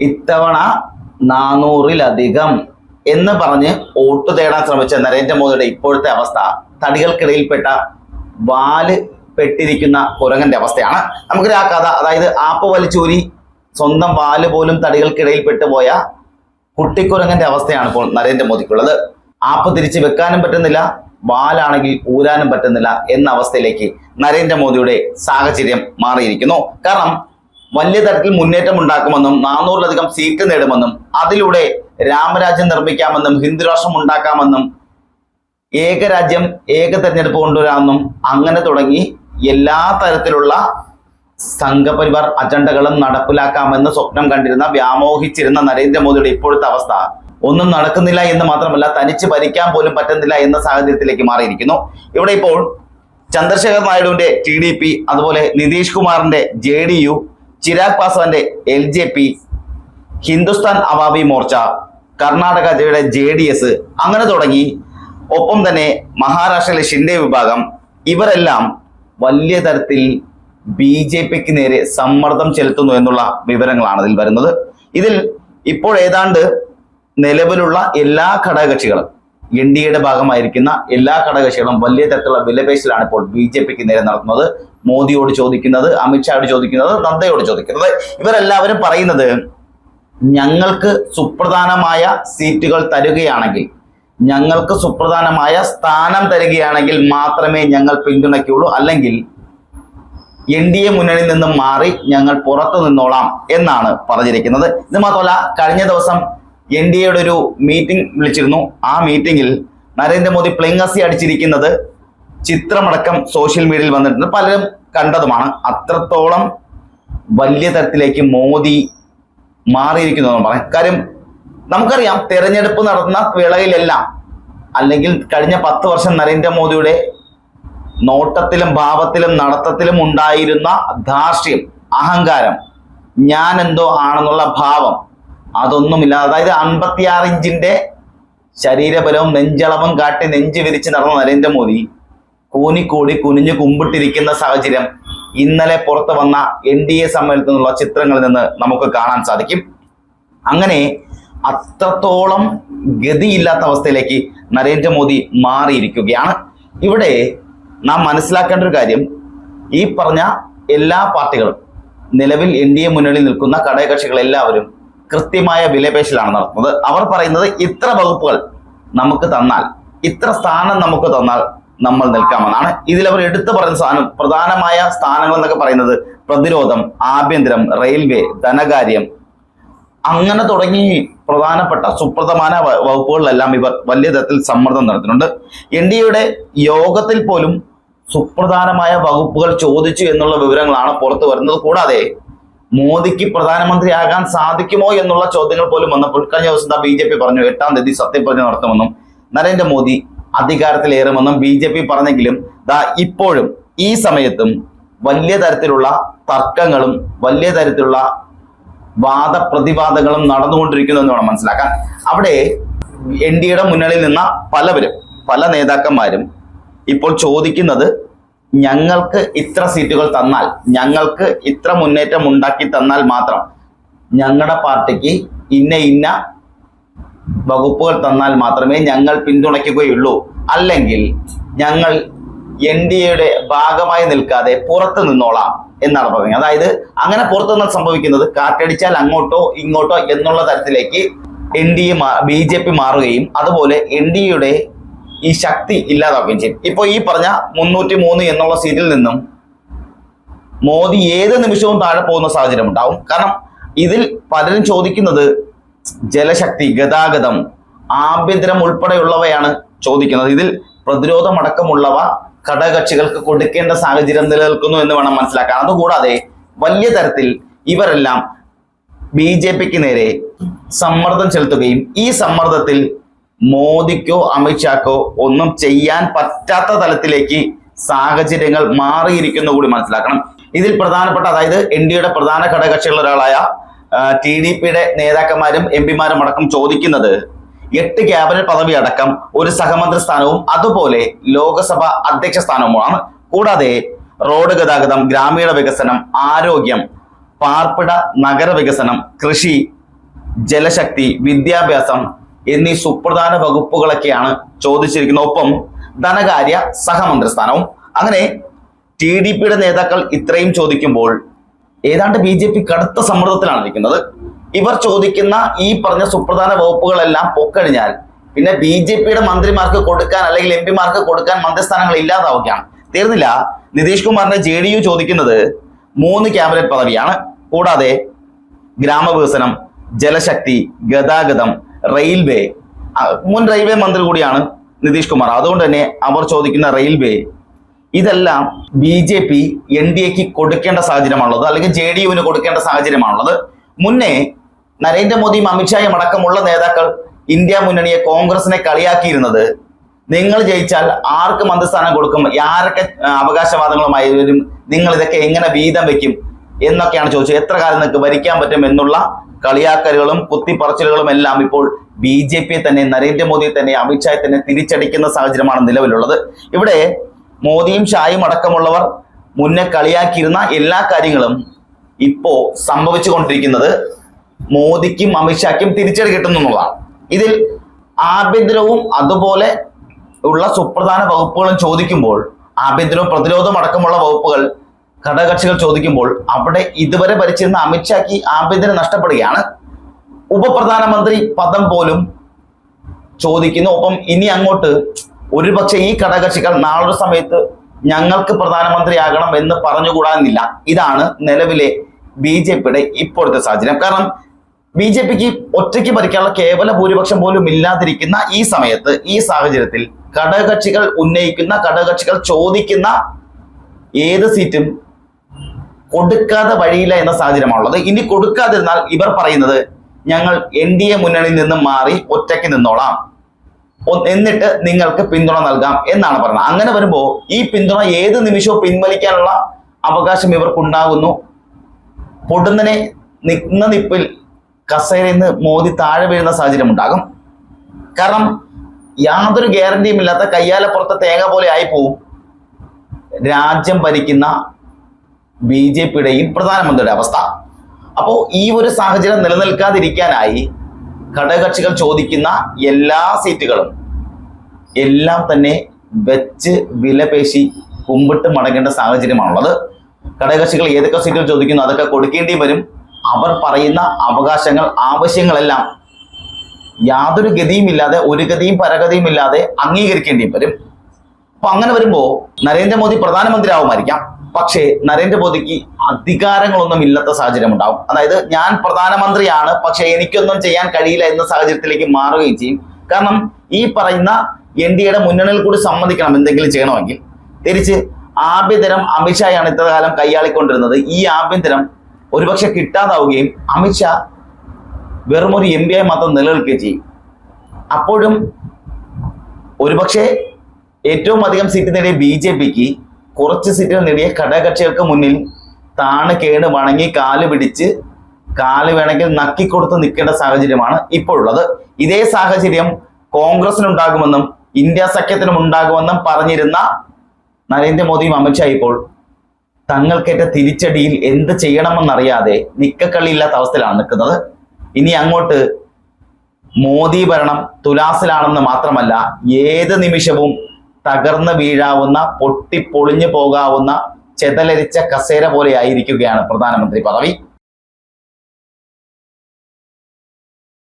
ഇത്തവണ നാനൂറിലധികം എന്ന് പറഞ്ഞ് വോട്ട് തേടാൻ ശ്രമിച്ച നരേന്ദ്രമോദിയുടെ ഇപ്പോഴത്തെ അവസ്ഥ തടികൾക്കിടയിൽപ്പെട്ട വാൽ പെട്ടിരിക്കുന്ന കുരങ്ങന്റെ അവസ്ഥയാണ്. നമുക്കൊരു ആ കഥ അതായത് ആപ്പ് വലിച്ചൂരി സ്വന്തം വാൽ പോലും തടികൾക്കിടയിൽപ്പെട്ടു പോയ കുട്ടിക്കുരങ്ങന്റെ അവസ്ഥയാണ് ഇപ്പോൾ നരേന്ദ്രമോദിക്കുള്ളത് ആപ്പ് തിരിച്ച് വെക്കാനും പറ്റുന്നില്ല വാലാണെങ്കിൽ ഊരാനും പറ്റുന്നില്ല എന്ന അവസ്ഥയിലേക്ക് നരേന്ദ്രമോദിയുടെ സാഹചര്യം മാറിയിരിക്കുന്നു. കാരണം വലിയ തരത്തിൽ മുന്നേറ്റം ഉണ്ടാക്കുമെന്നും നാനൂറിലധികം സീറ്റ് നേടുമെന്നും അതിലൂടെ രാമരാജ്യം നിർമ്മിക്കാമെന്നും ഹിന്ദുരാഷ്ട്രം ഉണ്ടാക്കാമെന്നും ഏകരാജ്യം ഏക തെരഞ്ഞെടുപ്പ് കൊണ്ടുവരാമെന്നും അങ്ങനെ തുടങ്ങി എല്ലാ തരത്തിലുള്ള സംഘപരിവാർ അജണ്ടകളും നടപ്പിലാക്കാമെന്ന് സ്വപ്നം കണ്ടിരുന്ന വ്യാമോഹിച്ചിരുന്ന നരേന്ദ്രമോദിയുടെ ഇപ്പോഴത്തെ അവസ്ഥ. ഒന്നും നടക്കുന്നില്ല എന്ന് മാത്രമല്ല തനിച്ച് ഭരിക്കാൻ പോലും പറ്റുന്നില്ല എന്ന സാഹചര്യത്തിലേക്ക് മാറിയിരിക്കുന്നു. ഇവിടെ ഇപ്പോൾ ചന്ദ്രശേഖർ നായിഡുവിന്റെ ടി അതുപോലെ നിതീഷ് കുമാറിന്റെ J U Chirag പാസ്വാന്റെ L J P Hindustan Awami Morcha കർണാടകയുടെ ജെ ഡി എസ് അങ്ങനെ തുടങ്ങി. ഒപ്പം തന്നെ മഹാരാഷ്ട്രയിലെ ഷിൻഡെ വിഭാഗം ഇവരെല്ലാം വലിയ തരത്തിൽ ബി ജെ പിക്ക് നേരെ സമ്മർദ്ദം ചെലുത്തുന്നു എന്നുള്ള വിവരങ്ങളാണ് ഇതിൽ വരുന്നത്. ഇതിൽ ഇപ്പോൾ ഏതാണ്ട് നിലവിലുള്ള എല്ലാ ഘടകകക്ഷികളും എൻ ഡി എയുടെ ഭാഗമായിരിക്കുന്ന എല്ലാ ഘടകകക്ഷികളും വലിയ തരത്തിലുള്ള വിലപേശലാണ് ഇപ്പോൾ ബി ജെ പിക്ക് നേരെ നടത്തുന്നത്. മോദിയോട് ചോദിക്കുന്നത് അമിത്ഷായോട് ചോദിക്കുന്നത് നദ്ദയോട് ചോദിക്കുന്നത്. ഇവരെല്ലാവരും പറയുന്നത് ഞങ്ങൾക്ക് സുപ്രധാനമായ സീറ്റുകൾ തരുകയാണെങ്കിൽ ഞങ്ങൾക്ക് സുപ്രധാനമായ സ്ഥാനം തരികയാണെങ്കിൽ മാത്രമേ ഞങ്ങൾ പിന്തുണയ്ക്കുള്ളൂ അല്ലെങ്കിൽ എൻ ഡി എ മുന്നണിയിൽ നിന്നും മാറി ഞങ്ങൾ പുറത്തു നിന്നോളാം എന്നാണ് പറഞ്ഞിരിക്കുന്നത്. ഇത് മാത്രമല്ല കഴിഞ്ഞ ദിവസം എൻ ഡി എയുടെ ഒരു മീറ്റിംഗ് വിളിച്ചിരുന്നു. ആ മീറ്റിംഗിൽ നരേന്ദ്രമോദി പ്ലിങ്ങസി അടിച്ചിരിക്കുന്നത് ചിത്രമടക്കം സോഷ്യൽ മീഡിയയിൽ വന്നിട്ടുണ്ട്. പലരും കണ്ടതുമാണ്. അത്രത്തോളം വലിയ തരത്തിലേക്ക് മോദി മാറിയിരിക്കുന്നു എന്ന് പറയാം. കാര്യം നമുക്കറിയാം തെരഞ്ഞെടുപ്പ് നടന്ന വേളയിലെല്ലാം അല്ലെങ്കിൽ കഴിഞ്ഞ പത്ത് വർഷം നരേന്ദ്രമോദിയുടെ നോട്ടത്തിലും ഭാവത്തിലും നടത്തത്തിലും ഉണ്ടായിരുന്ന ധാർഷ്ട്യം അഹങ്കാരം ഞാൻ എന്തോ ആണെന്നുള്ള ഭാവം അതൊന്നുമില്ല അതായത് അൻപത്തിയാറ് ഇഞ്ചിന്റെ ശരീരബലവും നെഞ്ചളവും കാട്ടി നെഞ്ച് വിരിച്ച് നടന്ന നരേന്ദ്രമോദി കൂനിക്കൂടി കുനിഞ്ഞു കുമ്പിട്ടിരിക്കുന്ന സാഹചര്യം ഇന്നലെ പുറത്തു വന്ന എൻ ഡി എ സമ്മേളനത്തിൽ നിന്നുള്ള ചിത്രങ്ങളിൽ നിന്ന് നമുക്ക് കാണാൻ സാധിക്കും. അങ്ങനെ അത്രത്തോളം ഗതിയില്ലാത്ത അവസ്ഥയിലേക്ക് നരേന്ദ്രമോദി മാറിയിരിക്കുകയാണ്. ഇവിടെ നാം മനസ്സിലാക്കേണ്ട ഒരു കാര്യം ഈ പറഞ്ഞ എല്ലാ പാർട്ടികളും നിലവിൽ എൻ ഡി എ മുന്നണിയിൽ നിൽക്കുന്ന ഘടകകക്ഷികൾ എല്ലാവരും കൃത്യമായ വിലപേശലാണ് നടത്തുന്നത്. അവർ പറയുന്നത് ഇത്ര വകുപ്പുകൾ നമുക്ക് തന്നാൽ ഇത്ര സ്ഥാനം നമുക്ക് തന്നാൽ നമ്മൾ നിൽക്കാമെന്നാണ്. ഇതിൽ അവർ എടുത്തു പറയുന്ന സ്ഥാനം പ്രധാനമായ സ്ഥാനങ്ങൾ എന്നൊക്കെ പറയുന്നത് പ്രതിരോധം ആഭ്യന്തരം റെയിൽവേ ധനകാര്യം. അങ്ങനെ തുടങ്ങി പ്രധാനപ്പെട്ട സുപ്രധാന വകുപ്പുകളിലെല്ലാം ഇവർ വലിയ തരത്തിൽ സമ്മർദ്ദം നടത്തുന്നുണ്ട്. എൻ ഡി എയുടെ യോഗത്തിൽ പോലും സുപ്രധാനമായ വകുപ്പുകൾ ചോദിച്ചു എന്നുള്ള വിവരങ്ങളാണ് പുറത്തു വരുന്നത്. കൂടാതെ മോദിക്ക് പ്രധാനമന്ത്രിയാകാൻ സാധിക്കുമോ എന്നുള്ള ചോദ്യങ്ങൾ പോലും വന്നപ്പോൾ കഴിഞ്ഞ ദിവസം ബി ജെ പി പറഞ്ഞു എട്ടാം തീയതി സത്യപ്രതിജ്ഞ നടത്തുമെന്നും നരേന്ദ്രമോദി അധികാരത്തിലേറുമെന്നും ബി ജെ പി പറഞ്ഞെങ്കിലും ദാ ഇപ്പോഴും ഈ സമയത്തും വലിയ തരത്തിലുള്ള തർക്കങ്ങളും വലിയ തരത്തിലുള്ള വാദപ്രതിവാദങ്ങളും നടന്നുകൊണ്ടിരിക്കുന്നു എന്ന് വേണം മനസ്സിലാക്കാൻ. അവിടെ എൻ ഡി എയുടെ മുന്നണിയിൽ നിന്ന പലവരും പല നേതാക്കന്മാരും ഇപ്പോൾ ചോദിക്കുന്നത് ഞങ്ങൾക്ക് ഇത്ര സീറ്റുകൾ തന്നാൽ ഞങ്ങൾക്ക് ഇത്ര മുന്നേറ്റം ഉണ്ടാക്കി തന്നാൽ മാത്രം ഞങ്ങളുടെ പാർട്ടിക്ക് ഇന്ന ഇന്ന വകുപ്പുകൾ തന്നാൽ മാത്രമേ ഞങ്ങൾ പിന്തുണയ്ക്കുകയുള്ളൂ. അല്ലെങ്കിൽ ഞങ്ങൾ എൻ ഡി എയുടെ ഭാഗമായി നിൽക്കാതെ പുറത്ത് നിന്നോളാം എന്നാണ് പറയുന്നത്. അതായത് അങ്ങനെ പുറത്തു നിന്ന് സംഭവിക്കുന്നത് കാറ്റടിച്ചാൽ അങ്ങോട്ടോ ഇങ്ങോട്ടോ എന്നുള്ള തരത്തിലേക്ക് N D A B J P മാറുകയും അതുപോലെ എൻ ഡി എയുടെ ഈ ശക്തി ഇല്ലാതാക്കുകയും ചെയ്യും. ഇപ്പൊ ഈ പറഞ്ഞ മുന്നൂറ്റി മൂന്ന് എന്നുള്ള സീറ്റിൽ നിന്നും മോദി ഏത് നിമിഷവും താഴെ പോകുന്ന സാഹചര്യം ഉണ്ടാവും കാരണം ഇതിൽ പലരും ചോദിക്കുന്നത് ജലശക്തി ഗതാഗതം ആഭ്യന്തരം ഉൾപ്പെടെയുള്ളവയാണ് ചോദിക്കുന്നത്. ഇതിൽ പ്രതിരോധമടക്കമുള്ളവ ഘടകകക്ഷികൾക്ക് കൊടുക്കേണ്ട സാഹചര്യം നിലനിൽക്കുന്നു എന്ന് വേണം മനസ്സിലാക്കാൻ. അതുകൂടാതെ വലിയ തരത്തിൽ ഇവരെല്ലാം ബി ജെ പിക്ക് നേരെ സമ്മർദ്ദം ചെലുത്തുകയും ഈ സമ്മർദ്ദത്തിൽ മോദിക്കോ അമിത്ഷാക്കോ ഒന്നും ചെയ്യാൻ പറ്റാത്ത തലത്തിലേക്ക് സാഹചര്യങ്ങൾ മാറിയിരിക്കുന്നു കൂടി മനസ്സിലാക്കണം. ഇതിൽ പ്രധാനപ്പെട്ട അതായത് എൻ ഡി എയുടെ പ്രധാന ഘടകകക്ഷികളിൽ ഒരാളായ ടി ഡി പിയുടെ നേതാക്കന്മാരും എം പിമാരും അടക്കം ചോദിക്കുന്നത് എട്ട് ക്യാബിനറ്റ് പദവി അടക്കം ഒരു സഹമന്ത്രി സ്ഥാനവും അതുപോലെ ലോകസഭ അധ്യക്ഷ സ്ഥാനവുമാണ്. കൂടാതെ റോഡ് ഗതാഗതം ഗ്രാമീണ വികസനം ആരോഗ്യം പാർപ്പിട നഗര വികസനം കൃഷി ജലശക്തി വിദ്യാഭ്യാസം എന്നീ സുപ്രധാന വകുപ്പുകളൊക്കെയാണ് ചോദിച്ചിരിക്കുന്നത്. ഒപ്പം ധനകാര്യ സഹമന്ത്രി സ്ഥാനവും. അങ്ങനെ ടി ഡി പിയുടെ നേതാക്കൾ ഇത്രയും ചോദിക്കുമ്പോൾ ഏതാണ്ട് ബി ജെ പി കടുത്ത സമ്മർദ്ദത്തിലാണ് ഇരിക്കുന്നത് ഇവർ ചോദിക്കുന്ന ഈ പറഞ്ഞ സുപ്രധാന വകുപ്പുകളെല്ലാം പൊക്കഴിഞ്ഞാൽ പിന്നെ ബി ജെ പിയുടെ മന്ത്രിമാർക്ക് കൊടുക്കാൻ അല്ലെങ്കിൽ എം പിമാർക്ക് കൊടുക്കാൻ മന്ത്രിസ്ഥാനങ്ങൾ ഇല്ലാതാവുകയാണ്. തീർന്നില്ല. നിതീഷ് കുമാറിന്റെ ജെ ഡി യു ചോദിക്കുന്നത് മൂന്ന് ക്യാബിനറ്റ് പദവിയാണ്. കൂടാതെ ഗ്രാമവികസനം ജലശക്തി ഗതാഗതം റെയിൽവേ മുൻ റെയിൽവേ മന്ത്രി കൂടിയാണ് നിതീഷ് കുമാർ. അതുകൊണ്ട് തന്നെ അവർ ചോദിക്കുന്ന റെയിൽവേ ഇതെല്ലാം B J P N D എക്ക് കൊടുക്കേണ്ട സാഹചര്യമാണുള്ളത് അല്ലെങ്കിൽ ജെ ഡി യുവിന് കൊടുക്കേണ്ട സാഹചര്യമാണുള്ളത്. മുന്നേ നരേന്ദ്രമോദിയും അമിത്ഷായും അടക്കമുള്ള നേതാക്കൾ ഇന്ത്യ മുന്നണിയെ കോൺഗ്രസിനെ കളിയാക്കിയിരുന്നത്. നിങ്ങൾ ജയിച്ചാൽ ആർക്ക് മന്ത്രിസ്ഥാനം കൊടുക്കും ആരൊക്കെ അവകാശവാദങ്ങളുമായി വരും നിങ്ങൾ ഇതൊക്കെ എങ്ങനെ വീതം വെക്കും എന്നൊക്കെയാണ് ചോദിച്ചത്. എത്ര കാലം നിങ്ങൾക്ക് ഭരിക്കാൻ പറ്റും എന്നുള്ള കളിയാക്കലുകളും കുത്തിപ്പറച്ചിലുകളും എല്ലാം ഇപ്പോൾ ബി ജെ പിയെ തന്നെ നരേന്ദ്രമോദിയെ തന്നെ അമിത്ഷായെ തന്നെ തിരിച്ചടിക്കുന്ന സാഹചര്യമാണ് നിലവിലുള്ളത്. ഇവിടെ മോദിയും ഷായും അടക്കമുള്ളവർ മുന്നേ കളിയാക്കിയിരുന്ന എല്ലാ കാര്യങ്ങളും ഇപ്പോ സംഭവിച്ചു കൊണ്ടിരിക്കുന്നത് മോദിക്കും അമിത്ഷായ്ക്കും തിരിച്ചടി കിട്ടുന്നു എന്നുള്ളതാണ് ഇതിൽ ആഭ്യന്തരവും അതുപോലെ ഉള്ള സുപ്രധാന വകുപ്പുകളും ചോദിക്കുമ്പോൾ ആഭ്യന്തരവും പ്രതിരോധവും അടക്കമുള്ള വകുപ്പുകൾ ഘടകകക്ഷികൾ ചോദിക്കുമ്പോൾ അവിടെ ഇതുവരെ ഭരിച്ചിരുന്ന അമിത്ഷാക്ക് ആഭ്യന്തരം നഷ്ടപ്പെടുകയാണ്. ഉപപ്രധാനമന്ത്രി പദം പോലും ചോദിക്കുന്നു. ഒപ്പം ഇനി അങ്ങോട്ട് ഒരുപക്ഷെ ഈ ഘടകകക്ഷികൾ നാളൊരു സമയത്ത് ഞങ്ങൾക്ക് പ്രധാനമന്ത്രിയാകണം എന്ന് പറഞ്ഞുകൂടാനില്ല. ഇതാണ് നിലവിലെ ബി ജെ പിയുടെ ഇപ്പോഴത്തെ സാഹചര്യം. കാരണം ബി ജെ പിക്ക് ഒറ്റയ്ക്ക് ഭരിക്കാനുള്ള കേവല ഭൂരിപക്ഷം പോലും ഇല്ലാതിരിക്കുന്ന ഈ സമയത്ത് ഈ സാഹചര്യത്തിൽ ഘടകകക്ഷികൾ ഉന്നയിക്കുന്ന ഘടകകക്ഷികൾ ചോദിക്കുന്ന ഏത് സീറ്റും കൊടുക്കാതെ വഴിയില്ല എന്ന സാഹചര്യമാണുള്ളത്. ഇനി കൊടുക്കാതിരുന്നാൽ ഇവർ പറയുന്നത് ഞങ്ങൾ എൻ ഡി എ മുന്നണിയിൽ നിന്നും മാറി ഒറ്റയ്ക്ക് നിന്നോളാം. എന്നിട്ട് നിങ്ങൾക്ക് പിന്തുണ നൽകാം എന്നാണ് പറയുന്നത് അങ്ങനെ വരുമ്പോൾ ഈ പിന്തുണ ഏത് നിമിഷവും പിൻവലിക്കാനുള്ള അവകാശം ഇവർക്കുണ്ടാകുന്നു. പൊടുന്നനെ നിന്ന നിപ്പിൽ കസേരയിൽ നിന്ന് മോദി താഴെ വീഴുന്ന സാഹചര്യം ഉണ്ടാകും. കാരണം യാതൊരു ഗ്യാരണ്ടിയും ഇല്ലാത്ത കയ്യാലപ്പുറത്തെ തേങ്ങ പോലെ ആയി ആയിപ്പോവും. രാജ്യം ഭരിക്കുന്ന ബി ജെ പിയുടെയും പ്രധാനമന്ത്രിയുടെ അവസ്ഥ. അപ്പോൾ ഈ ഒരു സാഹചര്യം നിലനിൽക്കാതിരിക്കാനായി ഘടകകക്ഷികൾ ചോദിക്കുന്ന എല്ലാ സീറ്റുകളും എല്ലാം തന്നെ വെച്ച് വിലപേശി കുമ്പിട്ട് മടങ്ങേണ്ട സാഹചര്യമാണുള്ളത്. ഘടകകക്ഷികൾ ഏതൊക്കെ സീറ്റുകൾ ചോദിക്കുന്നു അതൊക്കെ കൊടുക്കേണ്ടി വരും. അവർ പറയുന്ന അവകാശങ്ങൾ ആവശ്യങ്ങളെല്ലാം യാതൊരു ഗതിയും ഇല്ലാതെ ഒരു ഗതിയും പരഗതിയും ഇല്ലാതെ അംഗീകരിക്കേണ്ടി വരും. അപ്പൊ അങ്ങനെ വരുമ്പോ നരേന്ദ്രമോദി പ്രധാനമന്ത്രി ആവുമായിരിക്കാം പക്ഷേ നരേന്ദ്രമോദിക്ക് അധികാരങ്ങളൊന്നും ഇല്ലാത്ത സാഹചര്യം ഉണ്ടാവും അതായത് ഞാൻ പ്രധാനമന്ത്രിയാണ് പക്ഷേ എനിക്കൊന്നും ചെയ്യാൻ കഴിയില്ല എന്ന സാഹചര്യത്തിലേക്ക് മാറുകയും ചെയ്യും. കാരണം ഈ പറയുന്ന എൻ ഡി എയുടെ മുന്നണിയിൽ കൂടി സമ്മതിക്കണം എന്തെങ്കിലും ചെയ്യണമെങ്കിൽ. തിരിച്ച് ആഭ്യന്തരം അമിത്ഷായാണ് ഇത്ര കാലം കൈയാളിക്കൊണ്ടിരുന്നത്. ഈ ആഭ്യന്തരം ഒരുപക്ഷെ കിട്ടാതാവുകയും അമിത്ഷാ വെറുമൊരു എം പി ആയി മാത്രം നിലനിൽക്കുകയും ചെയ്യും. അപ്പോഴും ഒരുപക്ഷെ ഏറ്റവും അധികം സീറ്റ് നേടിയ ബി ജെ പിക്ക് കുറച്ച് സീറ്റുകൾ നേടിയ ഘടകകക്ഷികൾക്ക് മുന്നിൽ താണ് കേണ് വണങ്ങി കാൽ പിടിച്ച് കാൽ വേണമെങ്കിൽ നക്കിക്കൊടുത്ത് നിൽക്കേണ്ട സാഹചര്യമാണ് ഇപ്പോഴുള്ളത്. ഇതേ സാഹചര്യം കോൺഗ്രസിനുണ്ടാകുമെന്നും ഇന്ത്യ സഖ്യത്തിനും ഉണ്ടാകുമെന്നും പറഞ്ഞിരുന്ന നരേന്ദ്രമോദിയും അമിത്ഷാ ഇപ്പോൾ തങ്ങൾക്കേറ്റ തിരിച്ചടിയിൽ എന്ത് ചെയ്യണമെന്നറിയാതെ നിക്കക്കള്ളിയില്ലാത്ത അവസ്ഥയിലാണ് നിൽക്കുന്നത്. ഇനി അങ്ങോട്ട് മോദി ഭരണം തുലാസിലാണെന്ന് മാത്രമല്ല ഏത് നിമിഷവും തകർന്നു വീഴാവുന്ന പൊട്ടിപ്പൊളിഞ്ഞു പോകാവുന്ന ചെതലരിച്ച കസേര പോലെ ആയിരിക്കുകയാണ് പ്രധാനമന്ത്രി പദവി.